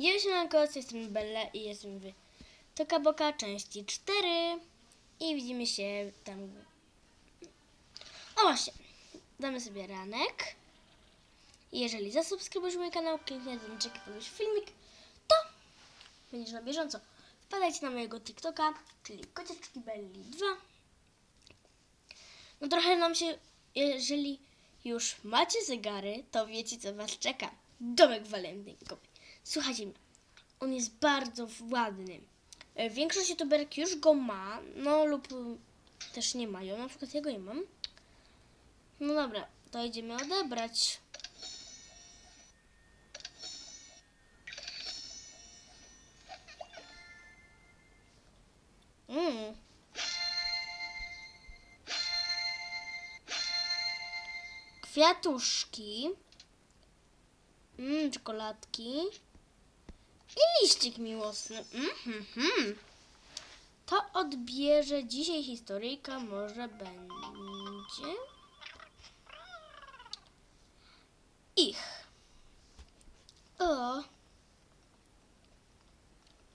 Dzień się na jestem Bella i jestem w Toka Boka części 4 i widzimy się tam. O właśnie, damy sobie ranek. Jeżeli zasubskrybujesz mój kanał, kliknij dzwoneczek i polubisz filmik, to będziesz na bieżąco. Wpadajcie na mojego TikToka, czyli Kocieczki Belli 2. No trochę nam się, jeżeli już macie zegary, to wiecie co was czeka. Domek walentynkowy. Słuchajcie, on jest bardzo ładny. E, Większość youtuberek już go ma, no lub y, też nie mają. Na przykład ja go nie mam. No dobra, to idziemy odebrać. Mm. Kwiatuszki. Mmm, czekoladki. I liścik miłosny. Mhm. To odbierze dzisiaj historyjka, może będzie. Ich. O.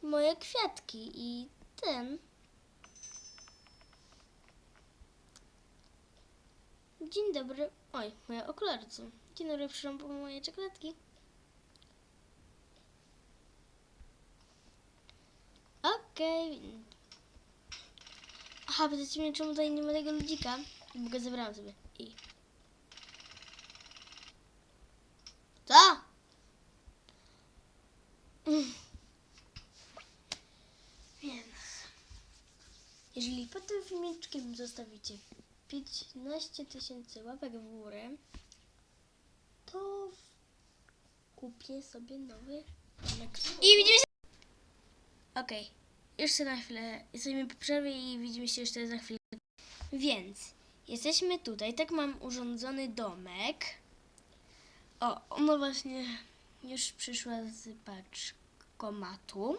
Moje kwiatki i ten. Dzień dobry. Oj, moje okulary są. Dzień dobry, przyszłam po moje czekoladki. Okej. Aha, pytacie mnie, czemu tutaj nie ma tego ludzika? Bo go zebrałam sobie. I... Co? Mm. Więc... Jeżeli pod tym filmiczkiem zostawicie 15 tysięcy łapek w górę, to kupię sobie nowy domek. I widzimy się... Okej, jeszcze na chwilę. Jesteśmy po przerwie i widzimy się jeszcze za chwilę. Więc jesteśmy tutaj. Tak mam urządzony domek. O, ona właśnie już przyszła z paczkomatu.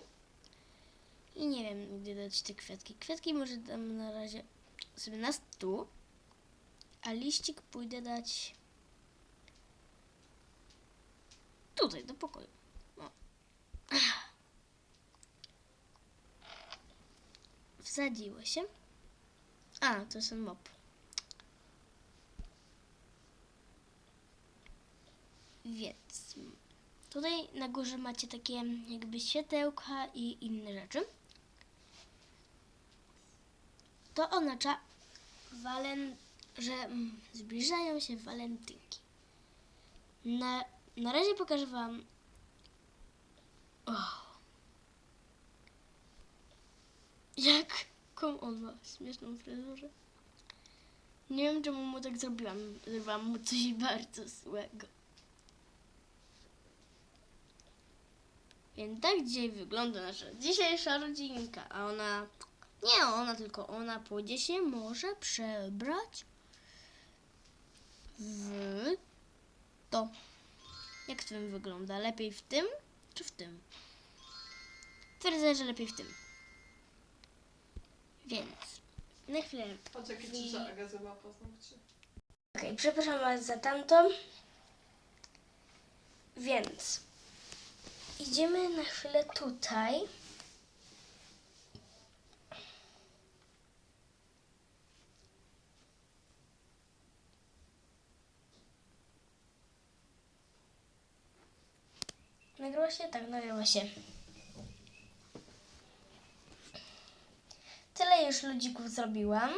I nie wiem, gdzie dać te kwiatki. Kwiatki może dam na razie sobie na stół. A liścik pójdę dać tutaj, do pokoju. O. Wsadziło się. A, to jest ten mop. Więc tutaj na górze macie takie jakby światełka i inne rzeczy. To oznacza, walen, że mm, zbliżają się walentynki. Na, na razie pokażę Wam. Oh. Jaką on ma śmieszną fryzurę. Nie wiem, czemu mu tak zrobiłam. Zrobiłam mu coś bardzo złego. Więc tak dzisiaj wygląda nasza dzisiejsza rodzinka. A ona... Nie ona, tylko ona pójdzie się może przebrać w to. Jak w tym wygląda? Lepiej w tym, czy w tym? Twierdzę, że lepiej w tym. Więc na chwilę. Patrz jakie ci Aga paznokcie. Okej, przepraszam Was za tamto. Więc idziemy na chwilę tutaj. Nagrywa się? Tak, nagrywa się. Tyle już ludzików zrobiłam.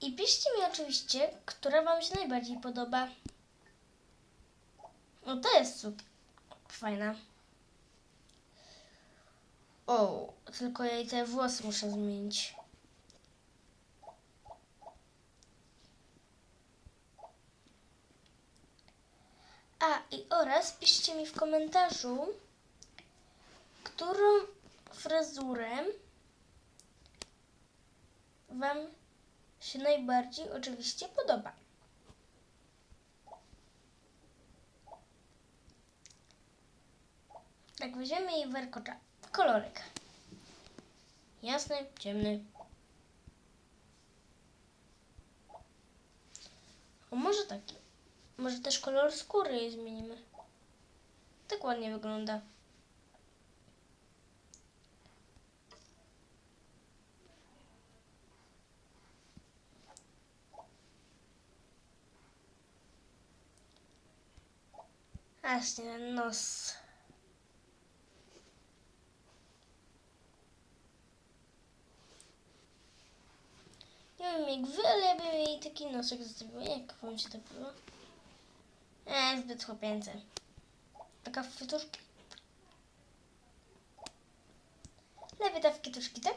I piszcie mi oczywiście, która Wam się najbardziej podoba. No to jest super. Fajna. O, tylko jej te włosy muszę zmienić. A, i oraz piszcie mi w komentarzu, którą fryzurę Wam się najbardziej oczywiście podoba. Tak, weźmiemy jej warkocza. Kolorek. Jasny, ciemny. O, może taki. Może też kolor skóry zmienimy. Tak ładnie wygląda. Właśnie, nos. Nie wiem jak wy, ale bym jej taki nosek zrobiła. Jak wam się to było? Eee, zbyt chłopięce. Taka fituszki. Lepiej ta w kituszki, tak?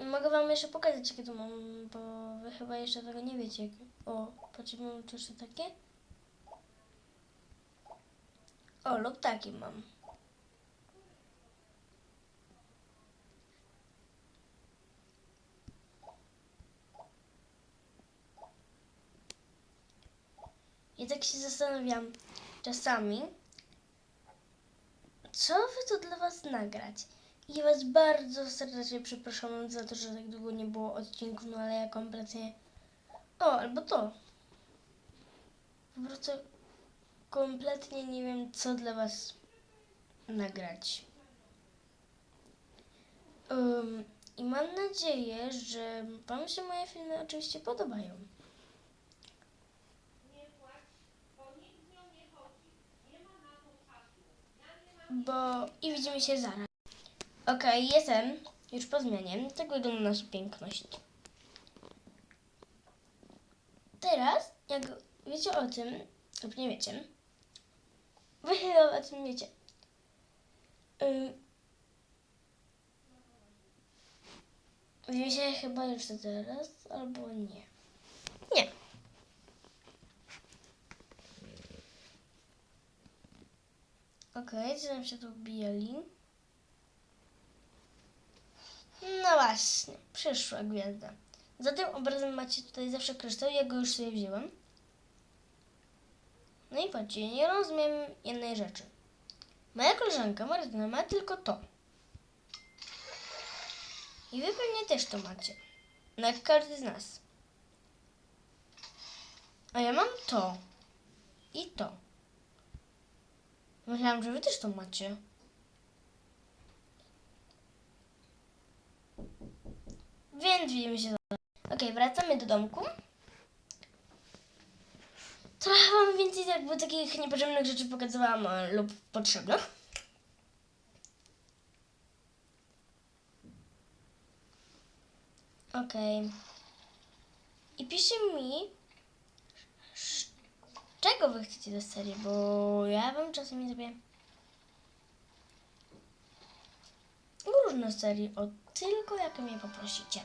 Mogę wam jeszcze pokazać, jakie tu mam, bo wy chyba jeszcze tego nie wiecie. O, patrzcie, mam tu jeszcze takie. O, lub taki mam. I tak się zastanawiam czasami, co by to dla Was nagrać. I ja Was bardzo serdecznie przepraszam za to, że tak długo nie było odcinków, no ale ja kompletnie... O, albo to. Po prostu kompletnie nie wiem, co dla Was nagrać. Ym, I mam nadzieję, że Wam się moje filmy oczywiście podobają. Bo i widzimy się zaraz. Okej, jestem już po zmianie. Tak wygląda nasza piękność. Teraz, jak wiecie o tym, lub nie wiecie, wy chyba o tym wiecie. Ym, Wiecie chyba już teraz, albo nie. Nie. Okej, co nam się tu bijali? No właśnie, przyszła gwiazda. Za tym obrazem macie tutaj zawsze kryształ, ja go już sobie wzięłam. No i patrzcie, nie rozumiem jednej rzeczy. Moja koleżanka Martyna ma tylko to. I wy pewnie też to macie. No jak każdy z nas. A ja mam to. I to. Myślałam, że wy też to macie. Więc widzimy się zaraz. Okej, wracamy do domku. Trochę wam więcej jakby takich niepotrzebnych rzeczy pokazywałam e, lub potrzebnych. Okej. I piszcie mi, czego wy chcecie do serii, bo ja wam czasami zrobię różne serie, o tylko jak mnie poprosicie.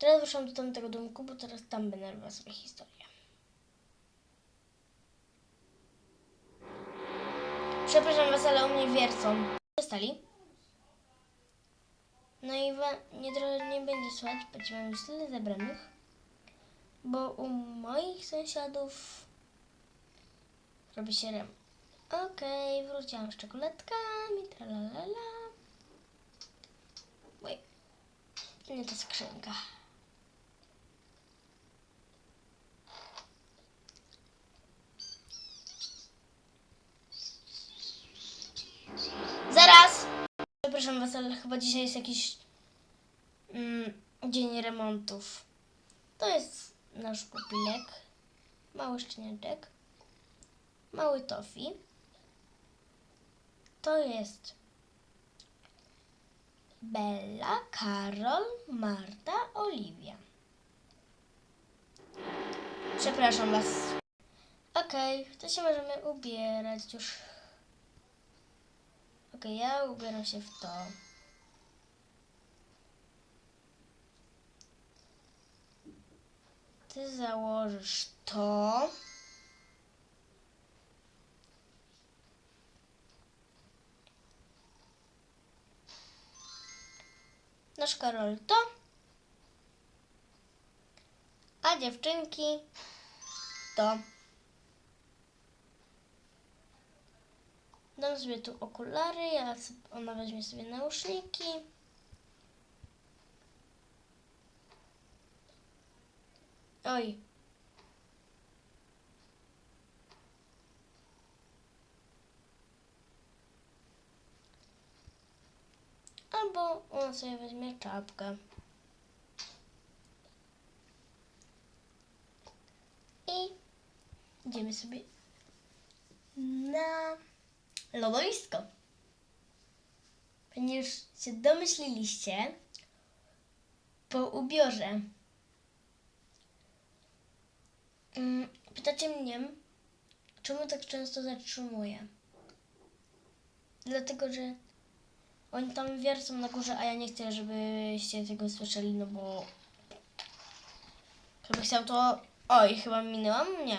Teraz wyszłam do tamtego domku, bo teraz tam będę robiła sobie historię. Przepraszam was, ale u mnie wiercą. Przestali. No i nie, nie będzie słychać, będzie mam już tyle zebranych, bo u moich sąsiadów robi się rem. Okej, wróciłam z czekoladkami, tralalala. Oj, nie ta skrzynka. Zaraz! Was, ale chyba dzisiaj jest jakiś mm, dzień remontów. To jest nasz pupilek, mały szczeniaczek, mały tofi. To jest Bella, Karol, Marta, Oliwia. Przepraszam was. Okej, to się możemy ubierać już. Okej, ja ubieram się w to. Ty założysz to. Nasz Karol to. A dziewczynki to. Dam sobie tu okulary, ja, ona weźmie sobie nauszniki. Oj. Albo on sobie weźmie czapkę. I idziemy sobie na lodowisko. Ponieważ się domyśliliście, po ubiorze Mm, Pytacie mnie, czemu tak często zatrzymuję? Dlatego, że oni tam wiercą na górze, a ja nie chcę, żebyście tego słyszeli, no bo chyba chciał to... Oj, chyba minęłam? Nie.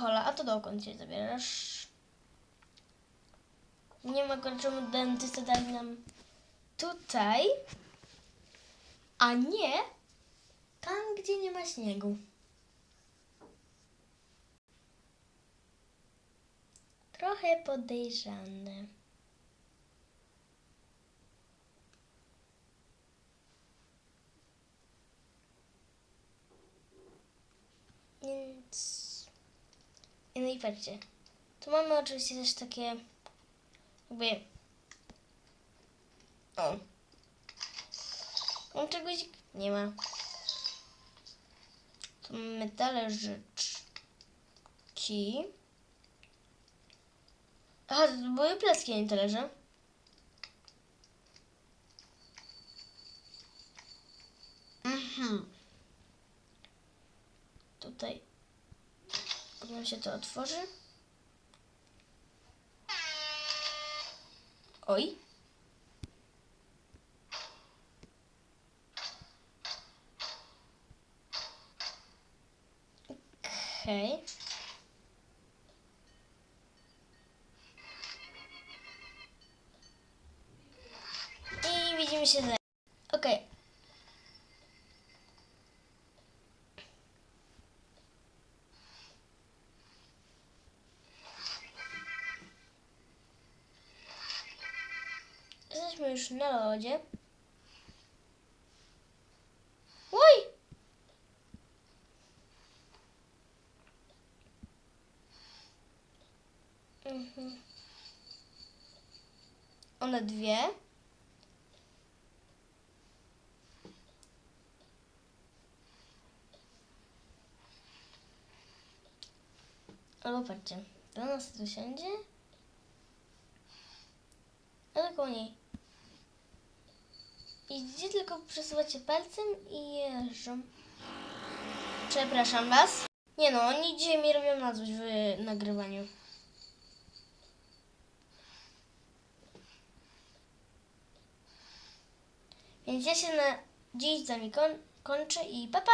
Hola, a to dokąd się zabierasz? Nie ma czemu dentysta dali nam tutaj, a nie tam, gdzie nie ma śniegu. Trochę podejrzane. Więc... No i patrzcie. Tu mamy oczywiście też takie jakby... O. On czegoś nie ma. Tu mamy talerzyczki. Aha, to były placki, nie talerze. Mhm. Tutaj potem się to otworzy. Oj. Okej. I widzimy się za... już na lodzie. Oj! Mhm. One dwie. Albo patrzcie, do nas tu siądzie. Ale koło niej. Idziecie tylko przesuwacie palcem i jeżdżą. Przepraszam was. Nie no, oni dzisiaj mi robią na złość w nagrywaniu. Więc ja się na dziś z wami kon- kończę i pa pa!